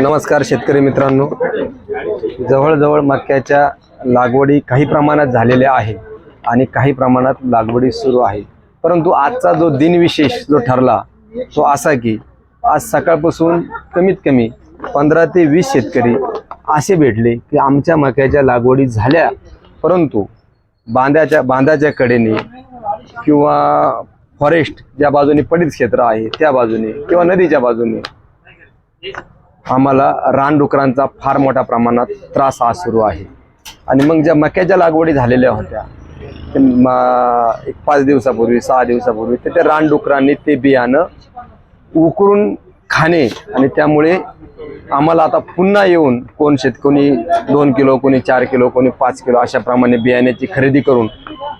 नमस्कार शेतकरी मित्रांनो. जवळजवळ मक्याच्या लागवडी काही प्रमाणात झालेल्या आहे आणि काही प्रमाणात लागवडी सुरू आहे. परंतु आजचा जो दिनविशेष जो ठरला तो असा की आज सकाळपासून कमीत कमी पंधरा ते वीस शेतकरी असे भेटले की आमच्या मक्याच्या लागवडी झाल्या. परंतु बांध्याच्या बांधाच्या कडेने किंवा फॉरेस्ट ज्या बाजूने पडीत क्षेत्र आहे त्या बाजूने किंवा नदीच्या बाजूने आम्हाला रानडुकरांचा फार मोठ्या प्रमाणात त्रास हा सुरू आहे. आणि मग ज्या मक्याच्या लागवडी झालेल्या होत्या ते एक पाच दिवसापूर्वी सहा दिवसापूर्वी तर ते रानडुकरांनी ते बियाणं उकरून खाणे आणि त्यामुळे आम्हाला आता पुन्हा येऊन कोण शेत कोणी दोन किलो कोणी चार किलो कोणी पाच किलो अशा प्रमाणे बियाण्याची खरेदी करून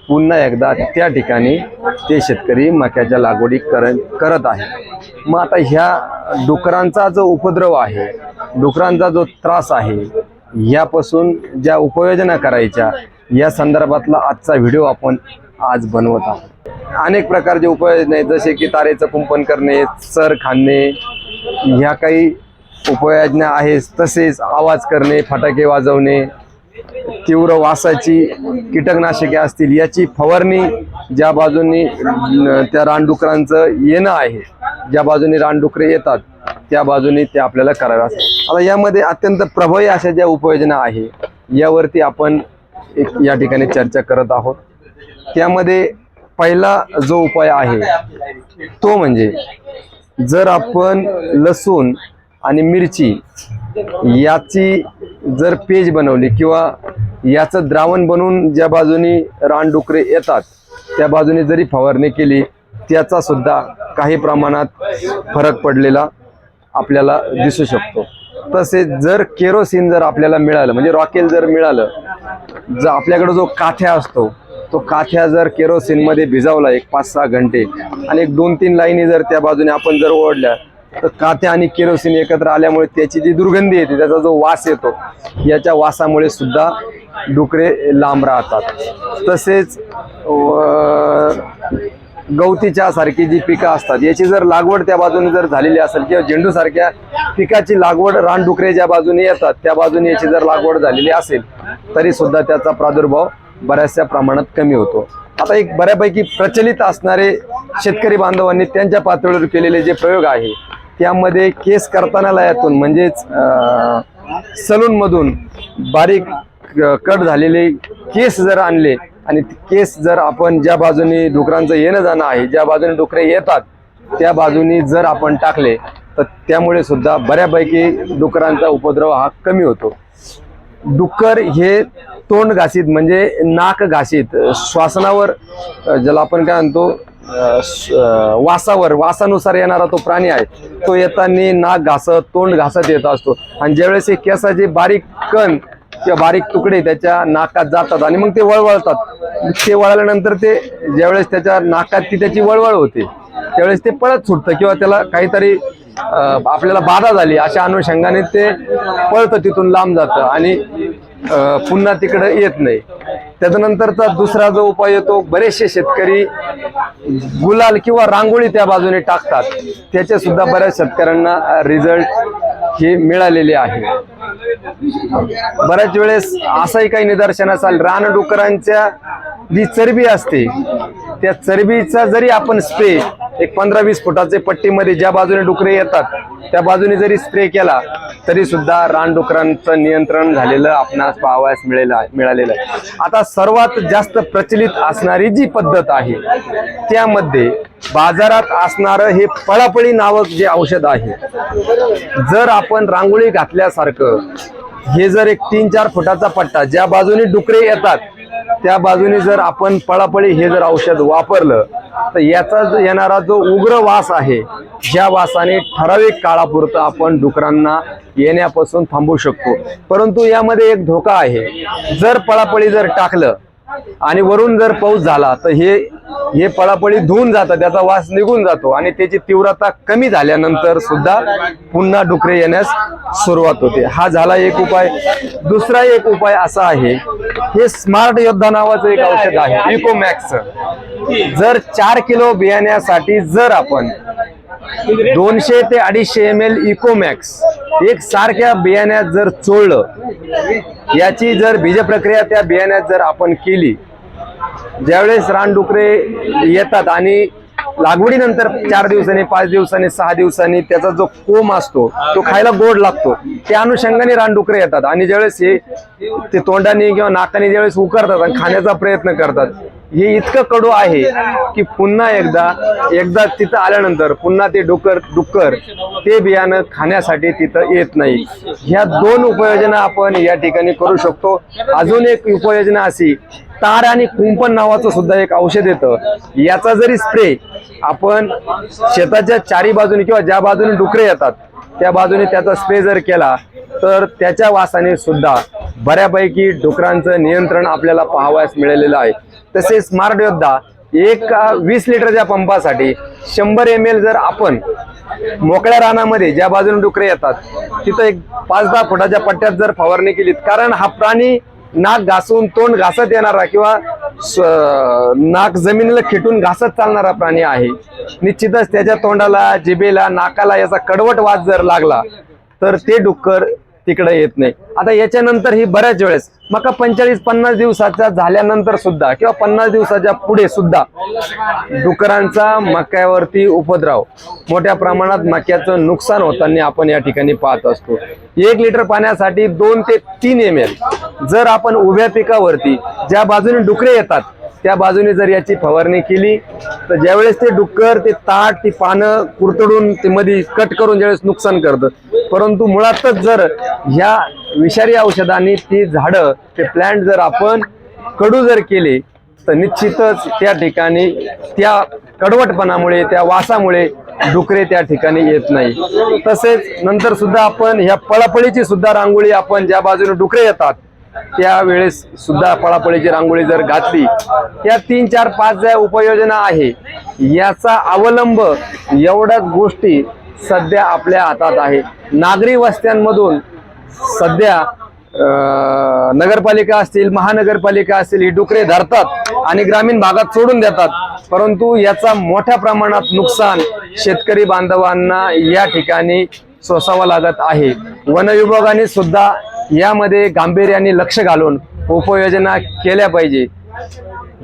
पुन्हा एकदा त्या ठिकाणी ते शेतकरी मक्याच्या लागवडी कर करत आहे. मग आता ह्या डुकरांचा जो उपद्रव आहे डुकरांचा जो त्रास आहे यापासून ज्या उपाययोजना करायच्या या संदर्भातला आजचा व्हिडिओ आपण आज बनवत आहोत. अनेक प्रकारचे उपाययोजना आहेत जसे की तारेचं कुंपण करणे सर खाणे ह्या काही उपाययोजना आहेत तसेच आवाज करणे फटाके वाजवणे तीव्र वासाची कीटकनाशके असतील याची फवारणी ज्या बाजूनी त्या रानडुकरांचं येणं आहे ज्या बाजूनी रानडुकरे येतात त्या बाजूने ते आपल्याला करायला असतात. आता यामध्ये अत्यंत प्रभावी अशा ज्या उपाययोजना आहे यावरती आपण एक या ठिकाणी चर्चा करत आहोत. त्यामध्ये पहिला जो उपाय आहे तो म्हणजे जर आपण लसूण आणि मिरची याची जर पेज बनवली किंवा याचं द्रावण बनवून ज्या बाजूनी रानडुकरे येतात त्या बाजूने जरी फवारणी केली त्याचा सुद्धा काही प्रमाणात फरक पडलेला आपल्याला दिसू शकतो. तसेच जर केरोसिन जर आपल्याला मिळालं म्हणजे रॉकेल जर मिळालं जर आपल्याकडे जो काथ्या असतो तो काथ्या जर केरोसिनमध्ये भिजावला एक पाच सहा घंटे आणि एक दोन तीन लाईनी जर त्या बाजूने आपण जर ओढल्या तर काथ्या आणि केरोसिन एकत्र आल्यामुळे त्याची जी दुर्गंधी येते त्याचा जो वास येतो याच्या वासामुळे सुद्धा डुकरे लांब राहतात. तसेच गवतीच्या सारखी जी पिकं असतात याची जर लागवड त्या बाजूने जर झालेली असेल किंवा झेंडूसारख्या पिकाची लागवड रानडुकरे ज्या बाजूने येतात त्या बाजूने याची जर लागवड झालेली असेल तरी सुद्धा त्याचा प्रादुर्भाव बऱ्याचशा प्रमाणात कमी होतो. आता एक बऱ्यापैकी प्रचलित असणारे शेतकरी बांधवांनी त्यांच्या पातळीवर केलेले जे प्रयोग आहे त्यामध्ये केस करताना लयातून म्हणजेच सलूनमधून बारीक कट झालेले केस जर आणले आणि केस जर आपण ज्या बाजूने डुकरांचं येणं जाणं आहे ज्या बाजूने डुकरे येतात त्या बाजूनी जर आपण टाकले तर त्यामुळे सुद्धा बऱ्यापैकी डुकरांचा उपद्रव हा कमी होतो. डुक्कर हे तोंड घासीत म्हणजे नाक घासीत श्वासनावर ज्याला आपण काय म्हणतो वासावर वासानुसार येणारा तो प्राणी आहे तो येताना नाक घासत तोंड घासत येत असतो. आणि ज्यावेळेस हे केसाचे बारीक कण किंवा बारीक तुकडे त्याच्या नाकात जातात आणि मग ते वळवळतात. ते वळल्यानंतर ते ज्यावेळेस त्याच्या नाकात ती त्याची वळवळ होते त्यावेळेस ते पळत सुटतं किंवा त्याला काहीतरी आपल्याला बाधा झाली अशा अनुषंगाने ते पळतं तिथून लांब जातं आणि पुन्हा तिकडं येत नाही. त्याच्यानंतरचा दुसरा जो उपाय येतो बरेचसे शेतकरी गुलाल किंवा रांगोळी त्या बाजूने टाकतात. त्याचे सुद्धा बऱ्याच शेतकऱ्यांना रिझल्ट हे मिळालेले आहे. बऱ्याच वेळेस असंही काही निदर्शन असाल रानडुकरांच्या जी चरबी असते त्या चरबीचा जरी आपण स्प्रे एक पंधरा वीस फुटाचे पट्टीमध्ये ज्या बाजूने डुकरे येतात त्या बाजूने जरी स्प्रे केला तरी सुद्धा रानडुकरांचं नियंत्रण झालेलं आपणास पाहावयास मिळेल मिळालेलं आहे. आता सर्वात जास्त प्रचलित असणारी जी पद्धत आहे त्यामध्ये बाजारात असणारं हे पळापळी नावक जे औषध आहे जर आपण रांगोळी घातल्यासारखं हे जर एक तीन चार फुटाचा पट्टा ज्या बाजूने डुकरे येतात त्या बाजूने जर आपण पळापळी हे जर औषध वापरलं तर याचा जो येणारा जो उग्र वास आहे ज्या वासाने ठराविक काळापुरतं आपण डुकरांना येण्यापासून थांबू शकतो. परंतु यामध्ये एक धोका आहे जर पळापळी जर टाकलं आणि वरून जर पाऊस झाला तर हे हे पळापळी धुवून जातं त्याचा वास निघून जातो आणि त्याची तीव्रता कमी झाल्यानंतर सुद्धा पुन्हा डुकरे येण्यास सुरुवात होते. हा झाला एक उपाय. दुसरा एक उपाय असा आहे हे स्मार्ट योद्धा नावाचं एक औषध आहे इकोमॅक्स. जर चार किलो बियाण्यासाठी जर आपण दोनशे ते अडीचशे एम एल इकोमॅक्स एक सारख्या बियाण्यात जर चोळलं याची जर बीज प्रक्रिया त्या बियाण्यात जर आपण केली ज्यावेळेस रानडुकरे येतात आणि लागवडीनंतर चार दिवसांनी पाच दिवसांनी सहा दिवसांनी त्याचा जो कोंब असतो तो खायला गोड लागतो. त्या अनुषंगाने रानडुकरे येतात आणि ज्यावेळेस हे ते तोंडाने किंवा नाकाने ज्यावेळेस उकरतात आणि खाण्याचा प्रयत्न करतात हे इतकं कडू आहे की पुन्हा एकदा एकदा तिथं आल्यानंतर पुन्हा ते डुकर डुक्कर ते बियाणं खाण्यासाठी तिथं येत नाही. ह्या दोन उपाययोजना आपण या ठिकाणी करू शकतो. अजून एक उपाययोजना अशी तार आणि कुंपण नावाचं सुद्धा एक औषध येतं. याचा जरी स्प्रे आपण शेताच्या चारी बाजूने किंवा ज्या बाजूने डुकरे येतात त्या बाजूने त्याचा स्प्रे जर केला तर त्याच्या वासाने सुद्धा बऱ्यापैकी डुकरांचं नियंत्रण आपल्याला पाहावयास मिळालेलं आहे. तसेच स्मार्ट योद्धा एक वीस लिटरच्या पंपासाठी शंभर एम एल जर आपण मोकळ्या रानामध्ये ज्या बाजूने डुकरे येतात तिथं एक पाच दहा फुटाच्या पट्ट्यात जर फवारणी केली कारण हा प्राणी नाक घासून तोंड घासत येणारा किंवा नाक जमिनीला खिटून घासत चालणारा प्राणी आहे. निश्चितच त्याच्या तोंडाला जिभेला नाकाला याचा कडवट वास जर लागला तर ते डुक्कर तिकडे येत नाही. आता याच्यानंतर ही बऱ्याच वेळेस मका पंचेचाळीस पन्नास दिवसाच्या झाल्यानंतर सुद्धा किंवा पन्नास दिवसाच्या पुढे सुद्धा डुकरांचा मक्यावरती उपद्रव. मोठ्या प्रमाणात मक्याचं नुकसान होताना आपण या ठिकाणी पाहत असतो. एक लिटर पाण्यासाठी दोन ते तीन एम एल जर आपण उभ्या पिकावरती ज्या बाजूने डुकरे येतात त्या बाजूने जर याची फवारणी केली तर ज्यावेळेस ते डुक्कर ते ताट ती पानं कुरतडून ते मध्ये कट करून ज्यावेळेस नुकसान करतं. परंतु मुळातच जर ह्या विषारी औषधांनी ती झाडं ते प्लॅन्ट जर आपण कडू जर केले तर निश्चितच त्या ठिकाणी त्या कडवटपणामुळे त्या वासामुळे डुकरे त्या ठिकाणी येत नाही. तसेच नंतर सुद्धा आपण ह्या पळापळीची सुद्धा रांगोळी आपण ज्या बाजूने डुकरे येतात त्यावेळेस सुद्धा पळापळीची रांगोळी जर घातली या तीन चार पाच ज्या उपाययोजना आहे याचा अवलंब एवढ्याच गोष्टी सध्या आपल्या हातात आहे नागरी वस्त्यांमधून सध्या नगरपालिका असतील महानगरपालिका असतील ही डुकरे धरतात आणि ग्रामीण भागात सोडून देतात. परंतु याचा मोठ्या प्रमाणात नुकसान शेतकरी बांधवांना या ठिकाणी सोसावं लागत आहे. वन विभागाने सुद्धा यामध्ये गांभीर्याने लक्ष घालून उपाययोजना केल्या पाहिजे.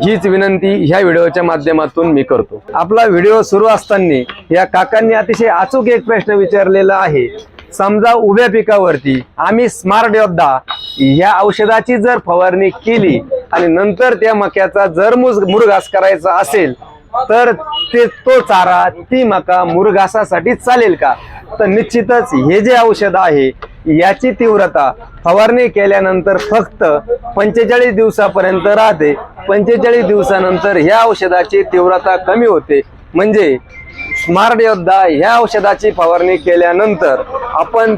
हीच विनंती ह्या व्हिडिओच्या माध्यमातून मी करतो. आपला व्हिडिओ सुरू असताना या काकांनी अतिशय अचूक एक प्रश्न विचारलेला आहे. समजा उभ्या पिकावरती आम्ही स्मार्ट योद्धा ह्या औषधाची जर फवारणी केली आणि नंतर त्या मक्याचा जर मुज मुरघास करायचा असेल तर ते तो चारा ती मका मुरघासासाठी चालेल का? तर निश्चितच हे जे औषध आहे याची तीव्रता फवारणी केल्यानंतर फक्त पंचेचाळीस दिवसापर्यंत राहते. पंचेचाळीस दिवसानंतर ह्या औषधाची तीव्रता कमी होते. म्हणजे स्मार्ट योद्धा ह्या औषधाची फवारणी केल्यानंतर आपण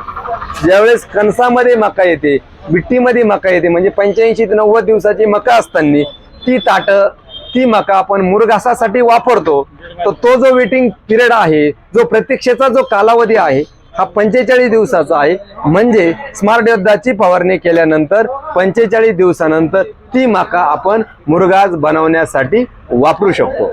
ज्यावेळेस कणसामध्ये मका येते विट्टीमध्ये मका येते म्हणजे पंच्याऐंशी ते नव्वद दिवसाची मका असताना ती ताट ती मका आपण मुरघासासाठी वापरतो. तर तो जो वेटिंग पिरियड आहे जो प्रतीक्षेचा जो कालावधी आहे हा पंचेचाळीस दिवसाचा आहे. म्हणजे स्मार्ट योद्धाची फवारणी केल्यानंतर पंचेचाळीस दिवसानंतर ती माका आपण मुरगाज बनवण्यासाठी वापरू शकतो.